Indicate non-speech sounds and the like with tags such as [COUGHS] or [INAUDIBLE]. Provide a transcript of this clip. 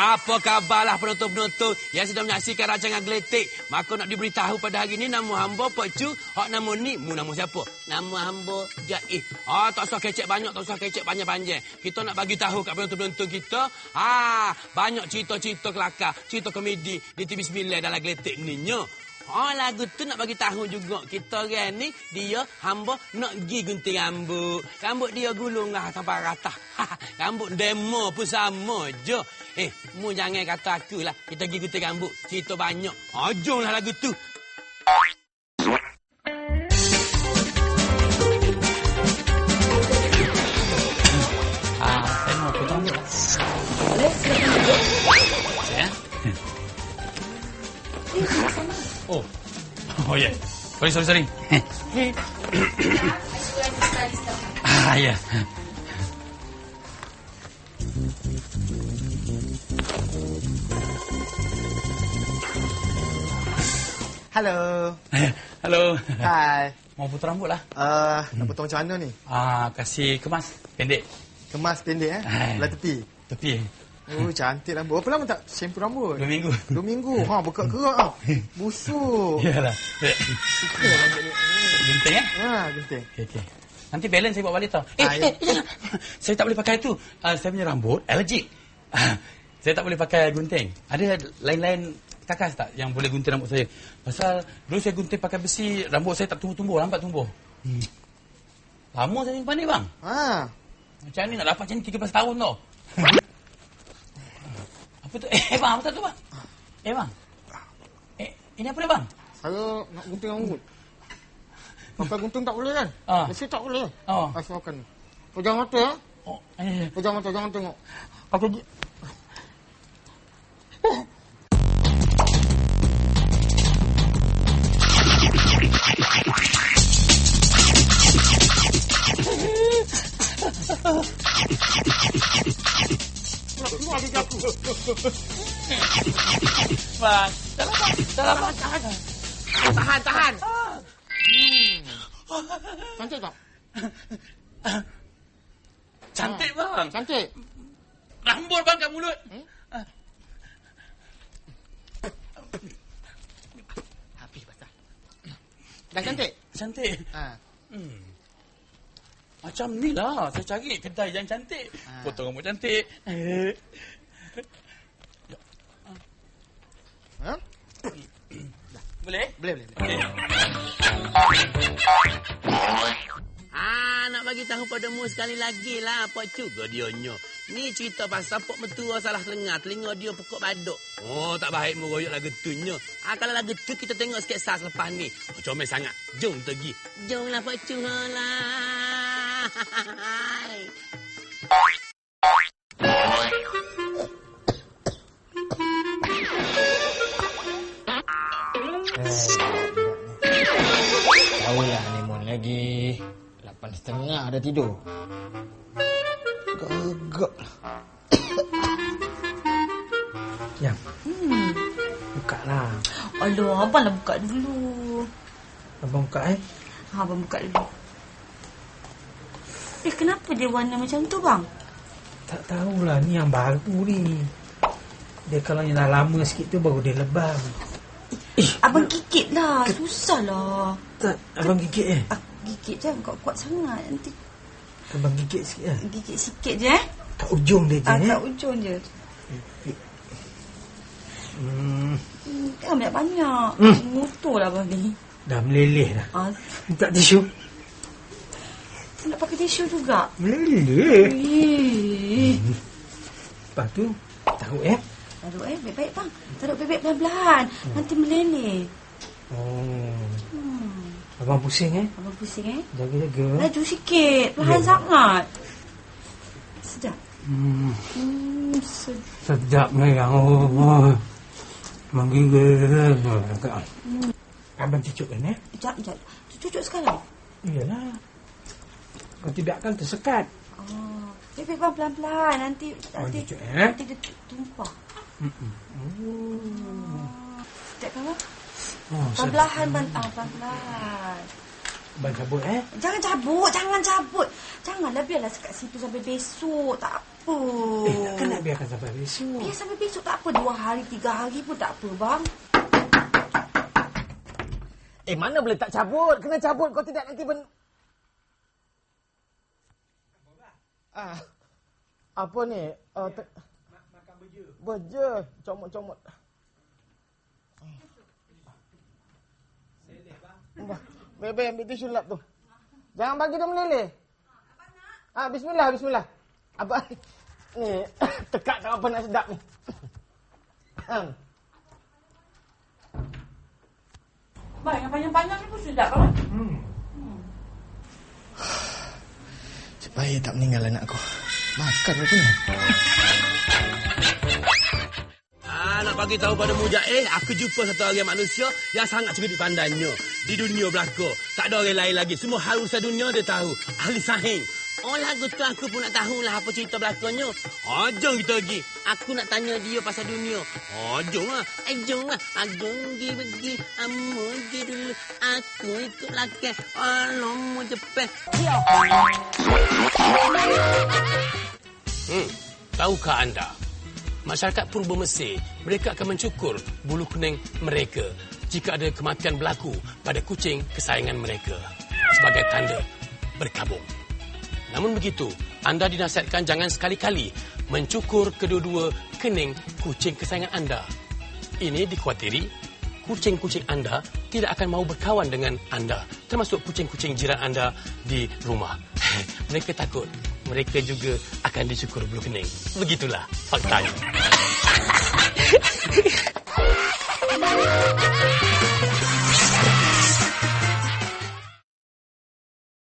Apa kabarlah penonton-penonton yang sudah menyaksikan rancangan geletik? Maka nak diberitahu pada hari ini nama hamba Pak Cu. Hak nama ni, mu nama siapa? Nama hamba Jaih. Ah, tak usah kecek banyak, tak usah kecek panjang-panjang. Kita nak bagi tahu kat penonton-penonton kita, ah, banyak cerita-cerita kelakar, cerita komedi di TV9 dalam geletik ni. Oh lagu tu nak bagi tahu juga kita orang ni dia hamba nak pergi gunting rambut. Rambut dia gulung lah sampai rata. rambut demo pun sama je. Eh, mu jangan kata aku lah. Kita pergi gunting rambut. Cerita banyak. Ajong lah lagu tu. Sorry, sorry, sorry. ah, ya. Hello. Halo. Hai. Mau potong rambut lah. Uh, nak potong macam mana ni? Ah, kasih kemas pendek. Kemas pendek eh? Hai. Belah tepi. Tepi. Oh, cantik rambut. Berapa lama tak shampoo rambut? Dua minggu. Dua minggu. Ha, bekak kerak ah. Busuk. Yalah. Suka rambut ni. Gunting eh? Ha, genting. Okey, okey. Nanti balance saya bawa balik tau. Eh, Ah, ya. eh, jangan. Saya tak boleh pakai tu. Uh, saya punya rambut allergic. Ah, saya tak boleh pakai gunting. Ada lain-lain kakas tak yang boleh gunting rambut saya? Pasal dulu saya gunting pakai besi, rambut saya tak tumbuh-tumbuh, lambat tumbuh. Hmm. Lama saya ni bang. Ha. Macam ni nak dapat macam ni 13 tahun tau. [LAUGHS] apa tu? [LAUGHS] Eh bang, apa tu bang? Eh bang. Eh, ini apa ni bang? Saya nak gunting rambut. Pakai gunting tak boleh kan? Ah. Besi tak boleh. Oh. Asalkan. Pejam mata ya. Oh, eh. Pejam mata, jangan tengok. Apa ni? Nak keluar gigi aku. Bang, bang, salah bang. Tahan, tahan. Hmm. Cantik tak? Cantik bang. Cantik. Rambut bang kat mulut. Habis pasal. Dah cantik? Cantik. Ha. Hmm. Macam ni lah. Saya cari kedai yang cantik. Ah. Potong rambut cantik. [LAUGHS] Ha? Boleh? Boleh, boleh. boleh. Okey. Ah, nak bagi tahu pada mu sekali lagi lah apa juga dia nyo. Ni cerita pasal pok mentua salah telinga, telinga dia pokok baduk. Oh, tak baik mu royok lagu tu nyo. Ah, kalau lagu tu kita tengok sikit sah selepas ni. Oh, comel sangat. Jom pergi. Jom lah Pak Cu lah. Tahu lah honeymoon lagi. Lapan setengah dah tidur. Gagak lah. Yang. Buka lah. Aduh, abang lah buka dulu. Abang buka eh. Ha, abang buka dulu. Eh, kenapa dia warna macam tu, bang? Tak tahulah ni yang baru ni. Dia kalau yang dah lama sikit tu baru dia lebam. Abang gigit lah. Susah lah. Tak, abang gigit eh. Ah, gigit je. Kuat-kuat sangat. Nanti Abang gigit sikit lah. gigit sikit je, eh. Kat ujung dia je Ah, eh. kat ujung je. Hmm, Hmm, kan banyak-banyak. Hmm. Motor lah abang ni. dah meleleh dah. Ah, Minta tisu. Tisu juga. Eh. [LAUGHS] Lepas tu, tahu eh. Taruh eh, baik-baik bang. Taruh baik-baik pelan-pelan. Nanti meleleh. Oh, Hmm. abang pusing eh. Abang pusing eh. Jaga-jaga. Laju sikit. Perlahan Ya. sangat. Sedap. Hmm, Hmm, sedap. sedap ni yang oh, oh. Menggigil. Abang cucuk kan eh. Sekejap, sekejap. Cucuk sekarang. Iyalah. Kalau tidak kan tersekat. Oh. Baik-baik bang, pelan-pelan. Nanti, Oh, nanti, cucuk eh. nanti dia tumpah. Mm-mm. Oh. Sekejap kan bang? Oh, Pelan-pelan. Ah. Abang cabut eh. Jangan cabut, jangan cabut. Janganlah biarlah sekat situ sampai besok. Tak apa. Eh, takkan nak biarkan sampai besok? Biar sampai besok tak apa. Dua hari, tiga hari pun tak apa, bang. Eh, mana boleh tak cabut? Kena cabut. Kau tidak nanti ben... Ah, apa ni? Uh, te- makan beja. Beja. Comot-comot. Bah, Bebe ambil tisu lap tu. Jangan bagi dia meleleh. Ah, bismillah, bismillah. Apa ni? [COUGHS] Tekak tak apa nak sedap ni. Bang, yang panjang-panjang ni pun sedap, bang. Supaya tak meninggal anakku. Makan tu ni. Ah, nak bagi tahu pada Mujair, aku jumpa satu orang manusia yang sangat cerdik pandainya. Di dunia belaka. Tak ada orang lain lagi. Semua hal urusan dunia dia tahu. Ahli sahing. Oh lagu tu aku pun nak tahu lah apa cerita belakangnya. Oh, jom kita pergi. Aku nak tanya dia pasal dunia. Oh, jom lah. Eh, jom lah. Aku pergi pergi. Amu pergi dulu. Aku ikut lakan. Alam mau cepet. Hmm, tahukah anda? Masyarakat purba Mesir, mereka akan mencukur bulu kuning mereka jika ada kematian berlaku pada kucing kesayangan mereka sebagai tanda berkabung. Namun begitu, anda dinasihatkan jangan sekali-kali mencukur kedua-dua kening kucing kesayangan anda. Ini dikhawatiri kucing-kucing anda tidak akan mahu berkawan dengan anda, termasuk kucing-kucing jiran anda di rumah. [LAUGHS] mereka takut mereka juga akan dicukur bulu kening. Begitulah faktanya. [LAUGHS]